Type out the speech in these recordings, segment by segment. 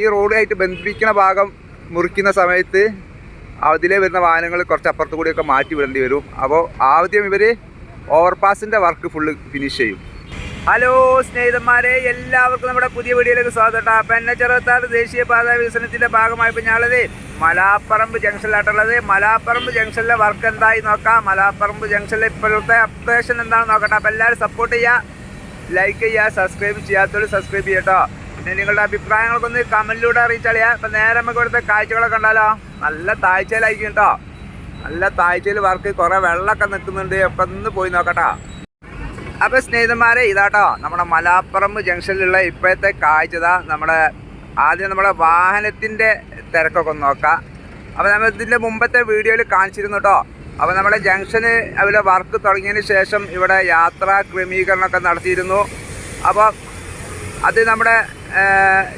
ഈ റോഡുമായിട്ട് ബന്ധിപ്പിക്കുന്ന ഭാഗം മുറിക്കുന്ന സമയത്ത് അതിലെ വരുന്ന വാഹനങ്ങൾ കുറച്ച് അപ്പുറത്തു കൂടിയൊക്കെ മാറ്റി വിടേണ്ടി വരും. അപ്പോൾ ആദ്യം ഇവർ ഓവർപാസിന്റെ വർക്ക് ഫുള്ള് ഫിനിഷ് ചെയ്യും. ഹലോ സ്നേഹിതന്മാരെ എല്ലാവർക്കും നമ്മുടെ പുതിയ വീഡിയോയിലേക്ക് സ്വാഗതം. അപ്പം എന്നെ ചെറുത്താറ് ദേശീയപാത വികസനത്തിന്റെ ഭാഗമായി ഇപ്പം ഞാനുള്ളത് മലാപ്പറമ്പ് ജംഗ്ഷനിലായിട്ടുള്ളത് മലാപ്പറമ്പ് ജംഗ്ഷനിലെ വർക്ക് എന്തായി നോക്കാം. മലാപ്പറമ്പ് ജംഗ്ഷനിലെ ഇപ്പോഴത്തെ അപ്ഡേഷൻ എന്താണെന്ന് നോക്കട്ടെ. അപ്പം എല്ലാവരും സപ്പോർട്ട് ചെയ്യുക ലൈക്ക് ചെയ്യുക സബ്സ്ക്രൈബ് ചെയ്യാത്തവർ സബ്സ്ക്രൈബ് ചെയ്യട്ടോ. പിന്നെ നിങ്ങളുടെ അഭിപ്രായങ്ങൾക്കൊന്ന് കമന്റിലൂടെ അറിയിച്ചാളിയാ ഇപ്പൊ നേരെ നമുക്ക് ഇവിടുത്തെ കാഴ്ചകളൊക്കെ കണ്ടാലോ? നല്ല താഴ്ചയിലായിരിക്കും കേട്ടോ നല്ല താഴ്ചയിൽ വർക്ക് കുറേ വെള്ളമൊക്കെ നിൽക്കുന്നുണ്ട്. അപ്പം ഒന്ന് പോയി നോക്കട്ടോ. അപ്പോൾ സ്നേഹിതന്മാരെ ഇതാട്ടോ നമ്മുടെ മലാപ്പറമ്പ് ജംഗ്ഷനിലുള്ള ഇപ്പോഴത്തെ കാഴ്ചത നമ്മുടെ ആദ്യം നമ്മുടെ വാഹനത്തിന്റെ തിരക്കൊക്കെ ഒന്ന് നോക്കാം. അപ്പോൾ നമ്മൾ ഇതിന്റെ മുമ്പത്തെ വീഡിയോയിൽ കാണിച്ചിരുന്നു കേട്ടോ അപ്പോൾ നമ്മുടെ ജംഗ്ഷന് അവിടെ വർക്ക് തുടങ്ങിയതിന് ശേഷം ഇവിടെ യാത്രാ ക്രമീകരണമൊക്കെ നടത്തിയിരുന്നു. അപ്പോൾ അത് നമ്മുടെ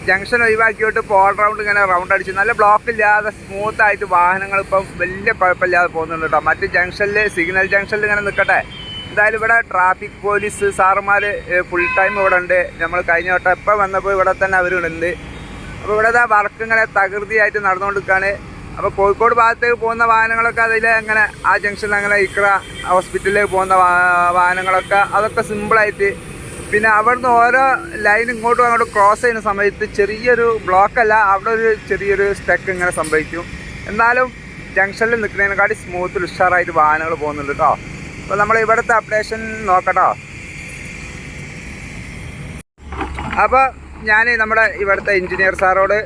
ജംഗ്ഷൻ ഒഴിവാക്കിയിട്ട് പോൾ റൗണ്ട് ഇങ്ങനെ റൗണ്ട് അടിച്ച്. നല്ല ബ്ലോക്ക് ഇല്ലാതെ സ്മൂത്ത് ആയിട്ട് വാഹനങ്ങൾ ഇപ്പം വലിയ കുഴപ്പമില്ലാതെ പോകുന്നുണ്ട് കേട്ടോ. മറ്റ് ജംഗ്ഷനിൽ സിഗ്നൽ ജംഗ്ഷനിൽ ഇങ്ങനെ നിൽക്കട്ടെ എന്തായാലും ഇവിടെ ട്രാഫിക് പോലീസ് സാറുമാർ ഫുൾ ടൈം ഇവിടെ ഉണ്ട്. നമ്മൾ കഴിഞ്ഞ വട്ടം എപ്പോൾ വന്നപ്പോൾ ഇവിടെ തന്നെ അവരുണ്ട് അപ്പോൾ ഇവിടെ വർക്ക് ഇങ്ങനെ തകൃതിയായിട്ട് നടന്നുകൊണ്ടിരിക്കുകയാണ് അപ്പോൾ കോഴിക്കോട് ഭാഗത്തേക്ക് പോകുന്ന വാഹനങ്ങളൊക്കെ അതിൽ അങ്ങനെ ആ ജംഗ്ഷനിൽ അങ്ങനെ ഇക്ര ഹോസ്പിറ്റലിലേക്ക് പോകുന്ന വാഹനങ്ങളൊക്കെ അതൊക്കെ സിമ്പിളായിട്ട് പിന്നെ അവിടുന്ന് ഓരോ ലൈൻ ഇങ്ങോട്ടും അങ്ങോട്ട് ക്രോസ് ചെയ്യുന്ന സമയത്ത് ചെറിയൊരു ബ്ലോക്കല്ല അവിടെ ഒരു ചെറിയൊരു സ്റ്റക്ക് ഇങ്ങനെ സംഭവിക്കും. എന്നാലും ജംഗ്ഷനിൽ നിൽക്കുന്നതിനെക്കാട്ടി സ്മൂത്തിൽ ഉഷാറായിട്ട് വാഹനങ്ങൾ പോകുന്നുണ്ട് കേട്ടോ അപ്പോൾ നമ്മൾ ഇവിടുത്തെ അപ്ഡേഷൻ നോക്കട്ടോ. അപ്പോൾ ഞാൻ നമ്മുടെ ഇവിടുത്തെ എഞ്ചിനീയർ സാറോട്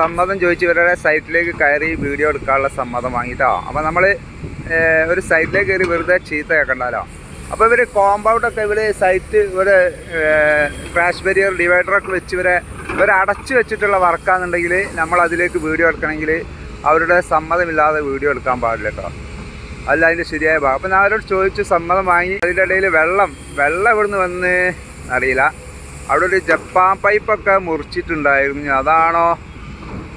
സമ്മതം ചോദിച്ച് ഇവരുടെ സൈറ്റിലേക്ക് കയറി വീഡിയോ എടുക്കാനുള്ള സമ്മതം വാങ്ങിയിട്ടോ അപ്പോൾ നമ്മൾ ഒരു സൈറ്റിലേക്ക് കയറി വെറുതെ ചീത്ത കേൾക്കണ്ടല്ലോ അപ്പോൾ ഇവർ കോമ്പൗണ്ടൊക്കെ ഇവർ സൈറ്റ് ഇവർ ക്രാഷ് ബരിയർ ഡിവൈഡറൊക്കെ വെച്ച് ഇവരെ ഇവർ അടച്ചു വെച്ചിട്ടുള്ള വർക്കാണെന്നുണ്ടെങ്കിൽ നമ്മൾ അതിലേക്ക് വീഡിയോ എടുക്കണമെങ്കിൽ അവരുടെ സമ്മതമില്ലാതെ വീഡിയോ എടുക്കാൻ പാടില്ല കേട്ടോ അല്ല അതിന്റെ ശരിയായ ഭാഗം. അപ്പം ഞാൻ അവരോട് ചോദിച്ച് സമ്മതം വാങ്ങി. അതിന്റെ ഇടയിൽ വെള്ളം വെള്ളം ഇവിടുന്ന് വന്ന് അറിയില്ല. അവിടെ ഒരു ജപ്പാൻ പൈപ്പൊക്കെ മുറിച്ചിട്ടുണ്ടായിരുന്നു. അതാണോ?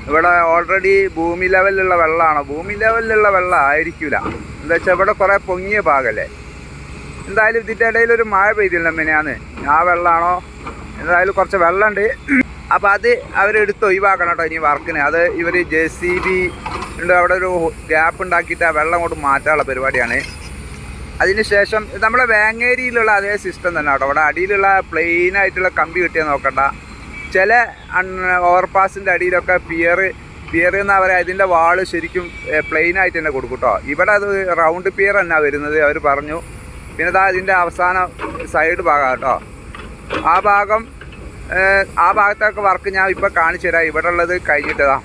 ഇവിടെ ഓൾറെഡി ഭൂമി ലെവലിലുള്ള വെള്ളമാണോ? ഭൂമി ലെവലിലുള്ള വെള്ളം ആയിരിക്കില്ല എന്താ വെച്ചാൽ ഇവിടെ കുറേ പൊങ്ങിയ ഭാഗമല്ലേ എന്തായാലും ഇതിന്റെ ഇടയിൽ ഒരു മഴ പെയ്തില്ല മിനിയാന്ന്. ആ വെള്ളമാണോ എന്തായാലും കുറച്ച് വെള്ളമുണ്ട് അപ്പോൾ അത് അവരെടുത്ത് ഒഴിവാക്കണം കേട്ടോ ഇനി വർക്കിന്. അത് ഇവർ ജെ സി ബി ഉണ്ട്. അവിടെ ഒരു ഗ്യാപ്പ് ഉണ്ടാക്കിയിട്ട് ആ വെള്ളം കൊണ്ട് മാറ്റാനുള്ള പരിപാടിയാണ്. അതിന് ശേഷം നമ്മളെ വേങ്ങേരിയിലുള്ള അതേ സിസ്റ്റം തന്നെ കേട്ടോ. അവിടെ അടിയിലുള്ള പ്ലെയിൻ ആയിട്ടുള്ള കമ്പി കിട്ടിയാൽ നോക്കണ്ട. ചില ഓവർപാസിന്റെ അടിയിലൊക്കെ പിയർ പിയർ എന്ന് പറയുക അതിന്റെ വാൾ ശരിക്കും പ്ലെയിൻ ആയിട്ട് തന്നെ കൊടുക്കും കേട്ടോ. ഇവിടെ അത് റൗണ്ട് പിയർ തന്നെ വരുന്നത്. അവർ പറഞ്ഞു. പിന്നെ താ ഇതിന്റെ അവസാന സൈഡ് ഭാഗം കേട്ടോ ആ ഭാഗം ആ ഭാഗത്തൊക്കെ വർക്ക് ഞാൻ ഇപ്പോൾ കാണിച്ചു തരാം. ഇവിടെ ഉള്ളത് കഴിഞ്ഞിട്ടതാ.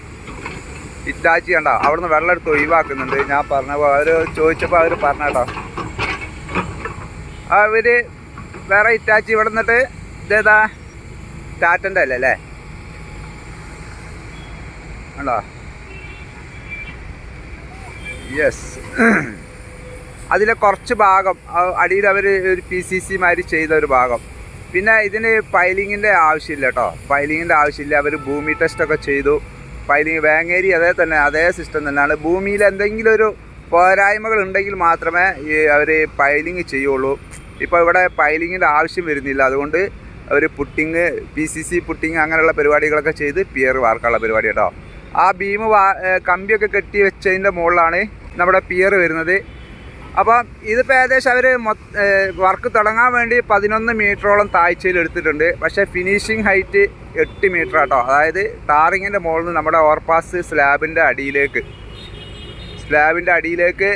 ഇറ്റാച്ചി കണ്ടോ? അവിടുന്ന് വെള്ളം എടുത്ത് ഒഴിവാക്കുന്നുണ്ട്. ഞാൻ പറഞ്ഞപ്പോൾ അവർ ചോദിച്ചപ്പോൾ അവർ പറഞ്ഞ കേട്ടോ അവർ വേറെ ഇറ്റാച്ചി ഇവിടെ നിന്നിട്ട് ഇതേതാ? ടാറ്റന്റെ അല്ലേ അല്ലേ? ഉണ്ടോ യെസ് അതിലെ കുറച്ച് ഭാഗം അടിയിൽ അവർ ഒരു പി സി സി മാതിരി ചെയ്ത ഒരു ഭാഗം. പിന്നെ ഇതിന് പൈലിങ്ങിന്റെ ആവശ്യമില്ല കേട്ടോ. പൈലിങ്ങിന്റെ ആവശ്യമില്ല. അവർ ഭൂമി ടെസ്റ്റൊക്കെ ചെയ്തു. പൈലിങ് വേങ്ങേരി അതേ തന്നെ അതേ സിസ്റ്റം തന്നെയാണ്. ഭൂമിയിൽ എന്തെങ്കിലും ഒരു പോരായ്മകൾ ഉണ്ടെങ്കിൽ മാത്രമേ ഈ അവർ പൈലിങ് ചെയ്യുള്ളൂ. ഇപ്പോൾ ഇവിടെ പൈലിങ്ങിന്റെ ആവശ്യം വരുന്നില്ല. അതുകൊണ്ട് അവർ putting P C C putting അങ്ങനെയുള്ള പരിപാടികളൊക്കെ ചെയ്ത് പിയർ വാർക്കാനുള്ള പരിപാടി കേട്ടോ. ആ ബീം വാ കമ്പിയൊക്കെ കെട്ടി വെച്ചതിന്റെ മുകളിലാണ് നമ്മുടെ പിയർ വരുന്നത്. അപ്പം ഇതിപ്പോൾ ഏകദേശം അവർ വർക്ക് തുടങ്ങാൻ വേണ്ടി പതിനൊന്ന് മീറ്ററോളം താഴ്ചയിൽ എടുത്തിട്ടുണ്ട്. പക്ഷേ ഫിനിഷിംഗ് ഹൈറ്റ് എട്ട് മീറ്റർ കേട്ടോ അതായത് ടാറിങ്ങിന്റെ മുകളിൽ നിന്ന് നമ്മുടെ ഓവർപാസ് സ്ലാബിന്റെ അടിയിലേക്ക്. സ്ലാബിന്റെ അടിയിലേക്ക്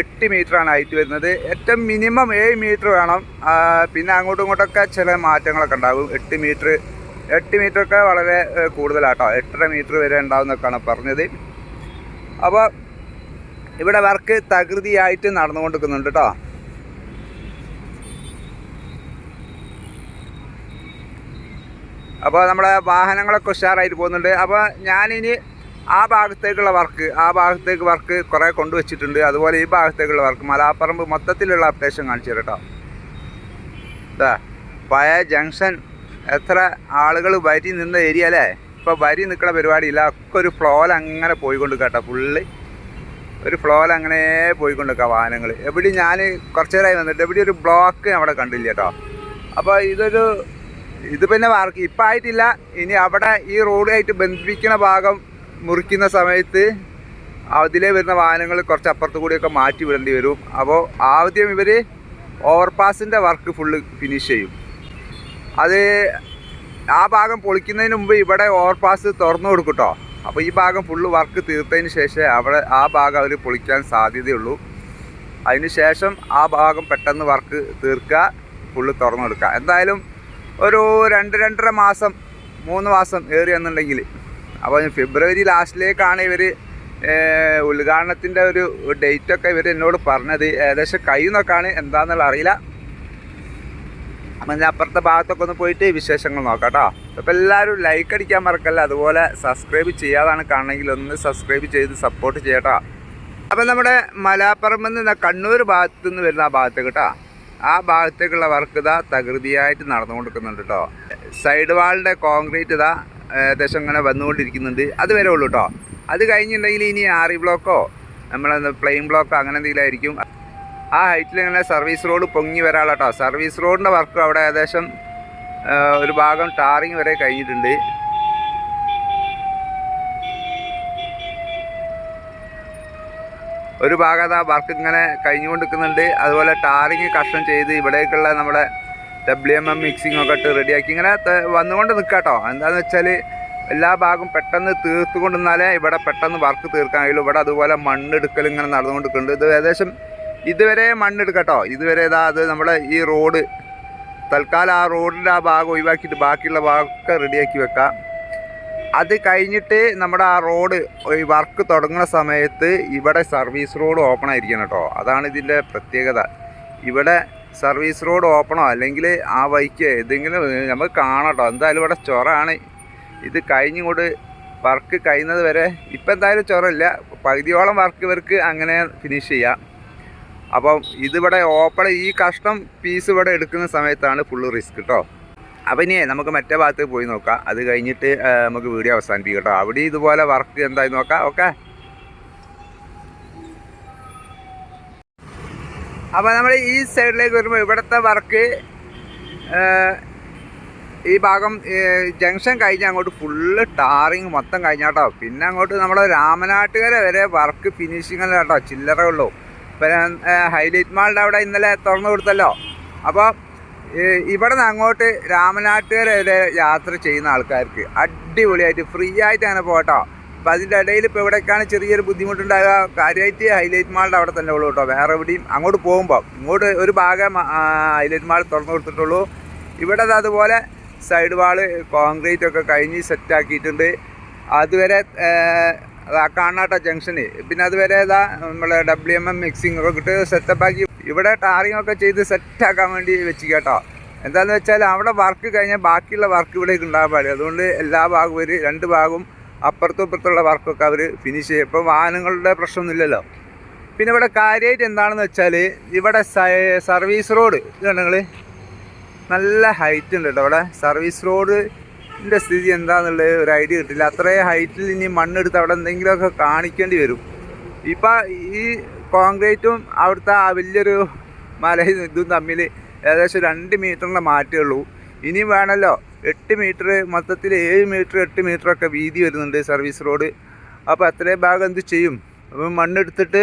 എട്ട് മീറ്ററാണ് ഹൈറ്റ് വരുന്നത്. ഏറ്റവും മിനിമം ഏഴ് മീറ്റർ വേണം. പിന്നെ അങ്ങോട്ടും ഇങ്ങോട്ടൊക്കെ ചില മാറ്റങ്ങളൊക്കെ ഉണ്ടാകും. എട്ട് മീറ്റർ എട്ട് മീറ്ററൊക്കെ വളരെ കൂടുതലാട്ടോ എട്ടര മീറ്റർ വരെ ഉണ്ടാവുന്നൊക്കെയാണ് പറഞ്ഞത്. അപ്പോൾ ഇവിടെ വർക്ക് തകൃതിയായിട്ട് നടന്നുകൊണ്ടിരിക്കുന്നുണ്ട് കേട്ടോ. അപ്പോൾ നമ്മുടെ വാഹനങ്ങളൊക്കെ ഉഷാറായിട്ട് പോകുന്നുണ്ട്. അപ്പോൾ ഞാനിനി ആ ഭാഗത്തേക്കുള്ള വർക്ക് ആ ഭാഗത്തേക്ക് വർക്ക് കുറേ കൊണ്ടുവച്ചിട്ടുണ്ട്. അതുപോലെ ഈ ഭാഗത്തേക്കുള്ള വർക്ക് മലാപ്പറമ്പ് മൊത്തത്തിലുള്ള അപ്ഡേഷൻ കാണിച്ചു കേട്ടോ. പഴയ ജംഗ്ഷൻ എത്ര ആളുകൾ വരി നിന്ന ഏരിയ അല്ലേ? ഇപ്പോൾ വരി നിൽക്കുന്ന പരിപാടിയില്ല. ഒക്കെ ഒരു ഫ്ലോയിൽ അങ്ങനെ പോയിക്കൊണ്ട് കേട്ടോ ഫുള്ള് ഒരു ഫ്ലോയിൽ അങ്ങനെ പോയിക്കൊണ്ടിരിക്കുക വാഹനങ്ങൾ എവിടെ ഞാൻ കുറച്ച് നേരമായി വന്നിട്ട് എവിടെ ഒരു ബ്ലോക്ക് അവിടെ കണ്ടില്ല കേട്ടോ. അപ്പോൾ ഇതൊരു ഇത് പിന്നെ വർക്ക് ഇപ്പം ആയിട്ടില്ല. ഇനി അവിടെ ഈ റോഡുമായിട്ട് ബന്ധിപ്പിക്കുന്ന ഭാഗം മുറിക്കുന്ന സമയത്ത് അതിലെ വരുന്ന വാഹനങ്ങൾ കുറച്ച് അപ്പുറത്ത് കൂടിയൊക്കെ മാറ്റി വിടേണ്ടി വരും. അപ്പോൾ ആദ്യം ഇവർ ഓവർപാസിന്റെ വർക്ക് ഫുള്ള് ഫിനിഷ് ചെയ്യും. അത് ആ ഭാഗം പൊളിക്കുന്നതിന് മുമ്പ് ഇവിടെ ഓവർപാസ് തുറന്നു കൊടുക്കും കേട്ടോ. അപ്പോൾ ഈ ഭാഗം ഫുള്ള് വർക്ക് തീർത്തതിന് ശേഷം അവിടെ ആ ഭാഗം അവർ പൊളിക്കാൻ സാധ്യതയുള്ളൂ. അതിന് ശേഷം ആ ഭാഗം പെട്ടെന്ന് വർക്ക് തീർക്കുക ഫുള്ള് തുറന്നു കൊടുക്കുക എന്തായാലും ഒരു രണ്ട് രണ്ടര മാസം മൂന്ന് മാസം ഏറി എന്നുണ്ടെങ്കിൽ അപ്പോൾ ഫെബ്രുവരി ലാസ്റ്റിലേക്കാണ് ഇവർ ഉദ്ഘാടനത്തിന്റെ ഒരു ഡേറ്റൊക്കെ ഇവർ എന്നോട് പറഞ്ഞത്. ഏകദേശം കഴിയുന്നൊക്കെയാണ് എന്താണെന്നുള്ള അറിയില്ല. അപ്പം ഞാൻ അപ്പുറത്തെ ഭാഗത്തൊക്കെ ഒന്ന് പോയിട്ട് വിശേഷങ്ങൾ നോക്കാം കേട്ടോ. അപ്പോൾ എല്ലാവരും ലൈക്ക് അടിക്കാൻ മറക്കല്ല? അതുപോലെ സബ്സ്ക്രൈബ് ചെയ്യാതാണ് കാണണമെങ്കിൽ ഒന്ന് സബ്സ്ക്രൈബ് ചെയ്ത് സപ്പോർട്ട് ചെയ്യട്ടോ. അപ്പം നമ്മുടെ മലാപ്പറമ്പിൽ നിന്ന് കണ്ണൂർ ഭാഗത്തു നിന്ന് വരുന്ന ആ ഭാഗത്ത് കേട്ടോ. ആ ഭാഗത്തേക്കുള്ള വർക്ക് ഇതാ തകൃതിയായിട്ട് നടന്നു കൊടുക്കുന്നുണ്ട് കേട്ടോ. സൈഡ് വാളിന്റെ കോൺക്രീറ്റ് ഇതാ ഏകദേശം ഇങ്ങനെ വന്നുകൊണ്ടിരിക്കുന്നുണ്ട്. അത് വരെ ഉള്ളൂ കേട്ടോ. അത് കഴിഞ്ഞിട്ടുണ്ടെങ്കിൽ ഇനി ആറി ബ്ലോക്കോ നമ്മളെന്താ പ്ലെയിൻ ബ്ലോക്കോ അങ്ങനെ എന്തെങ്കിലും ആയിരിക്കും. ആ ഹൈറ്റിൽ ഇങ്ങനെ സർവീസ് റോഡ് പൊങ്ങി വരാനുള്ള കേട്ടോ സർവീസ് റോഡിന്റെ വർക്ക് അവിടെ ഏകദേശം ഒരു ഭാഗം ടാറിങ് വരെ കഴിഞ്ഞിട്ടുണ്ട്. ഒരു ഭാഗത്ത് ആ വർക്ക് ഇങ്ങനെ കഴിഞ്ഞുകൊണ്ടിരിക്കുന്നുണ്ട്. അതുപോലെ ടാറിങ് കഷ്ണം ചെയ്ത് ഇവിടേക്കുള്ള നമ്മുടെ ഡബ്ല്യു എം എം മിക്സിംഗ് ഒക്കെ ഇട്ട് റെഡിയാക്കി ഇങ്ങനെ വന്നുകൊണ്ട് നിൽക്കുക കേട്ടോ എന്താണെന്ന് വെച്ചാൽ എല്ലാ ഭാഗവും പെട്ടെന്ന് തീർത്തുകൊണ്ടിരുന്നാലേ ഇവിടെ പെട്ടെന്ന് വർക്ക് തീർക്കാൻ കഴിയുള്ളൂ. ഇവിടെ അതുപോലെ മണ്ണെടുക്കൽ ഇങ്ങനെ നടന്നുകൊണ്ടിരിക്കുന്നുണ്ട്. ഇത് ഏകദേശം ഇതുവരെ മണ്ണെടുക്കട്ടോ. ഇതുവരെ ഇതാ അത് നമ്മളെ ഈ റോഡ് തൽക്കാലം ആ റോഡിന്റെ ആ ഭാഗം ഒഴിവാക്കിയിട്ട് ബാക്കിയുള്ള ഭാഗമൊക്കെ റെഡിയാക്കി വെക്കാം. അത് കഴിഞ്ഞിട്ട് നമ്മുടെ ആ റോഡ് ഈ വർക്ക് തുടങ്ങുന്ന സമയത്ത് ഇവിടെ സർവീസ് റോഡ് ഓപ്പൺ ആയിരിക്കണം കേട്ടോ. അതാണ് ഇതിന്റെ പ്രത്യേകത. ഇവിടെ സർവീസ് റോഡ് ഓപ്പണോ അല്ലെങ്കിൽ ആ വഴിക്ക് ഏതെങ്കിലും നമുക്ക് കാണട്ടോ എന്തായാലും ഇവിടെ ചൊറാണ്. ഇത് കഴിഞ്ഞിങ്ങോട്ട് വർക്ക് കഴിയുന്നത് വരെ ഇപ്പം എന്തായാലും ചൊറയില്ല. പകുതിയോളം വർക്ക് ഇവർക്ക് അങ്ങനെ ഫിനിഷ് ചെയ്യാം. അപ്പം ഇതിവിടെ ഓപ്പൺ ഈ കഷ്ണം പീസ് ഇവിടെ എടുക്കുന്ന സമയത്താണ് ഫുള്ള് റിസ്ക് കേട്ടോ അപ്പം ഇനിയേ നമുക്ക് മറ്റേ ഭാഗത്ത് പോയി നോക്കാം. അത് കഴിഞ്ഞിട്ട് നമുക്ക് വീഡിയോ അവസാനിപ്പിക്കാം കേട്ടോ അവിടെ ഇതുപോലെ വർക്ക് എന്തായി നോക്കാം. ഓക്കെ അപ്പോൾ നമ്മൾ ഈ സൈഡിലേക്ക് വരുമ്പോൾ ഇവിടുത്തെ വർക്ക് ഈ ഭാഗം ജംഗ്ഷൻ കഴിഞ്ഞ് അങ്ങോട്ട് ഫുള്ള് ടാറിങ് മൊത്തം കഴിഞ്ഞാട്ടോ. പിന്നെ അങ്ങോട്ട് നമ്മുടെ രാമനാട്ടുകര വരെ വർക്ക് ഫിനിഷിങ് അല്ല കേട്ടോ ചില്ലറ ഉള്ളൂ. പിന്നെ ഹൈലൈറ്റ് മാളിന്റെ അവിടെ ഇന്നലെ തുറന്നു കൊടുത്തല്ലോ. അപ്പോൾ ഇവിടെ നിന്ന് അങ്ങോട്ട് രാമനാട്ടുകര വരെ യാത്ര ചെയ്യുന്ന ആൾക്കാർക്ക് അടിപൊളിയായിട്ട് ഫ്രീ ആയിട്ട് അങ്ങനെ പോകട്ടോ. അപ്പോൾ അതിന്റെ ഇടയിൽ ഇപ്പോൾ ഇവിടേക്കാണ് ചെറിയൊരു ബുദ്ധിമുട്ടുണ്ടാകുക കാര്യമായിട്ട് ഹൈലൈറ്റ് മാളിന്റെ അവിടെ തന്നെ ഉള്ളൂ കേട്ടോ. വേറെ എവിടെയും അങ്ങോട്ട് പോകുമ്പോൾ ഇങ്ങോട്ട് ഒരു ഭാഗം ഹൈലൈറ്റ് മാൾ തുറന്നു കൊടുത്തിട്ടുള്ളൂ. ഇവിടെ അതുപോലെ സൈഡ് വാൾ കോൺക്രീറ്റ് ഒക്കെ കഴിഞ്ഞ് സെറ്റാക്കിയിട്ടുണ്ട് അതുവരെ അതാ കാണാട്ട ജംഗ്ഷന് പിന്നെ അതുവരെ ഇതാ നമ്മളെ ഡബ്ല്യു എം എം മിക്സിംഗ് ഒക്കെ കിട്ട് സെറ്റപ്പാക്കി ഇവിടെ ടാറിങ് ഒക്കെ ചെയ്ത് സെറ്റാക്കാൻ വേണ്ടി വെച്ച് കേട്ടോ എന്താണെന്ന് വെച്ചാൽ അവിടെ വർക്ക് കഴിഞ്ഞാൽ ബാക്കിയുള്ള വർക്ക് ഇവിടേക്ക് ഉണ്ടാകാൻ പാടില്ല. അതുകൊണ്ട് എല്ലാ ഭാഗവും ഒരു രണ്ട് ഭാഗവും അപ്പുറത്തും ഇപ്പുറത്തുള്ള വർക്കൊക്കെ അവർ ഫിനിഷ് ചെയ്യും. ഇപ്പോൾ വാഹനങ്ങളുടെ പ്രശ്നമൊന്നുമില്ലല്ലോ പിന്നെ ഇവിടെ കാര്യമായിട്ട് എന്താണെന്ന് വെച്ചാൽ ഇവിടെ സർവീസ് റോഡ് ഇതുണ്ട് നിങ്ങൾ നല്ല ഹൈറ്റ് ഉണ്ട് കേട്ടോ. അവിടെ സർവീസ് റോഡിന്റെ സ്ഥിതി എന്താണെന്നുള്ളത് ഒരു ഐഡിയ കിട്ടില്ല. അത്രയും ഹൈറ്റിൽ ഇനി മണ്ണെടുത്ത് അവിടെ എന്തെങ്കിലുമൊക്കെ കാണിക്കേണ്ടി വരും. ഇപ്പം ഈ കോൺക്രീറ്റും അവിടുത്തെ ആ വലിയൊരു മലയും ഇതും തമ്മിൽ ഏകദേശം രണ്ട് മീറ്ററിന്റെ മാറ്റേ ഉള്ളൂ ഇനിയും വേണമല്ലോ എട്ട് മീറ്റർ മൊത്തത്തിൽ ഏഴ് മീറ്റർ എട്ട് മീറ്ററൊക്കെ വീതി വരുന്നുണ്ട് സർവീസ് റോഡ്. അപ്പോൾ അത്രയും ഭാഗം എന്ത് ചെയ്യും? അപ്പം മണ്ണെടുത്തിട്ട്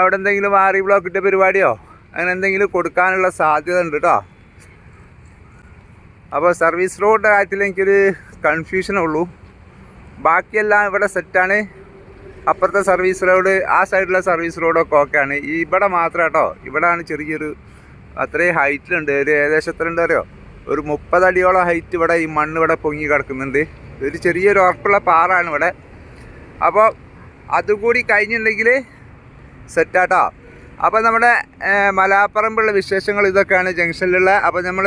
അവിടെ എന്തെങ്കിലും ആറി ബ്ലോക്കിന്റെ പരിപാടിയോ? അങ്ങനെ എന്തെങ്കിലും കൊടുക്കാനുള്ള സാധ്യത ഉണ്ട് കേട്ടോ അപ്പോൾ സർവീസ് റോഡിന്റെ കാര്യത്തിൽ എനിക്കൊരു കൺഫ്യൂഷനേ ഉള്ളൂ. ബാക്കിയെല്ലാം ഇവിടെ സെറ്റാണ് അപ്പുറത്തെ സർവീസ് റോഡ് ആ സൈഡിലെ സർവീസ് റോഡൊക്കെ ഓക്കെയാണ് ഇവിടെ മാത്രം കേട്ടോ. ഇവിടെയാണ് ചെറിയൊരു അത്രയും ഹൈറ്റിലുണ്ട് ഒരു ഏകദേശം എത്ര ഉണ്ട് അറിയോ? ഒരു മുപ്പതടിയോളം ഹൈറ്റ് ഇവിടെ ഈ മണ്ണ് ഇവിടെ പൊങ്ങി കിടക്കുന്നുണ്ട്. ഒരു ചെറിയൊരു ഉറപ്പുള്ള പാറാണ് ഇവിടെ. അപ്പോൾ അതുകൂടി കഴിഞ്ഞിട്ടുണ്ടെങ്കിൽ സെറ്റാട്ടോ അപ്പോൾ നമ്മുടെ മലാപ്പറമ്പുള്ള വിശേഷങ്ങൾ ഇതൊക്കെയാണ് ജംഗ്ഷനിലുള്ള. അപ്പോൾ നമ്മൾ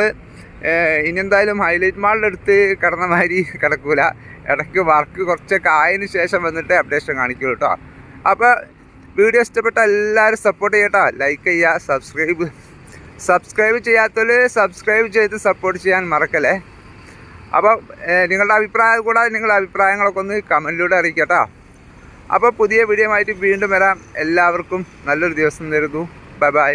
ഇനി എന്തായാലും ഹൈലൈറ്റ് മാളിന്റെ അടുത്ത് കിടന്ന മാതിരി കിടക്കൂല. ഇടയ്ക്ക് വർക്ക് കുറച്ചൊക്കെ ആയതിന് ശേഷം വന്നിട്ട് അപ്ഡേഷൻ കാണിക്കൂ കേട്ടോ അപ്പോൾ വീഡിയോ ഇഷ്ടപ്പെട്ട എല്ലാവരും സപ്പോർട്ട് ചെയ്യട്ടോ. ലൈക്ക് ചെയ്യുക സബ്സ്ക്രൈബ് സബ്സ്ക്രൈബ് ചെയ്യാത്തവർ സബ്സ്ക്രൈബ് ചെയ്ത് സപ്പോർട്ട് ചെയ്യാൻ മറക്കല്ലേ? അപ്പോൾ നിങ്ങളുടെ അഭിപ്രായം കൂടാതെ നിങ്ങളുടെ അഭിപ്രായങ്ങളൊക്കെ ഒന്ന് കമന്റിലൂടെ അറിയിക്കട്ടോ. അപ്പോൾ പുതിയ വീഡിയോ ആയിട്ട് വീണ്ടും വരാം. എല്ലാവർക്കും നല്ലൊരു ദിവസം തരുന്നു. Bye bye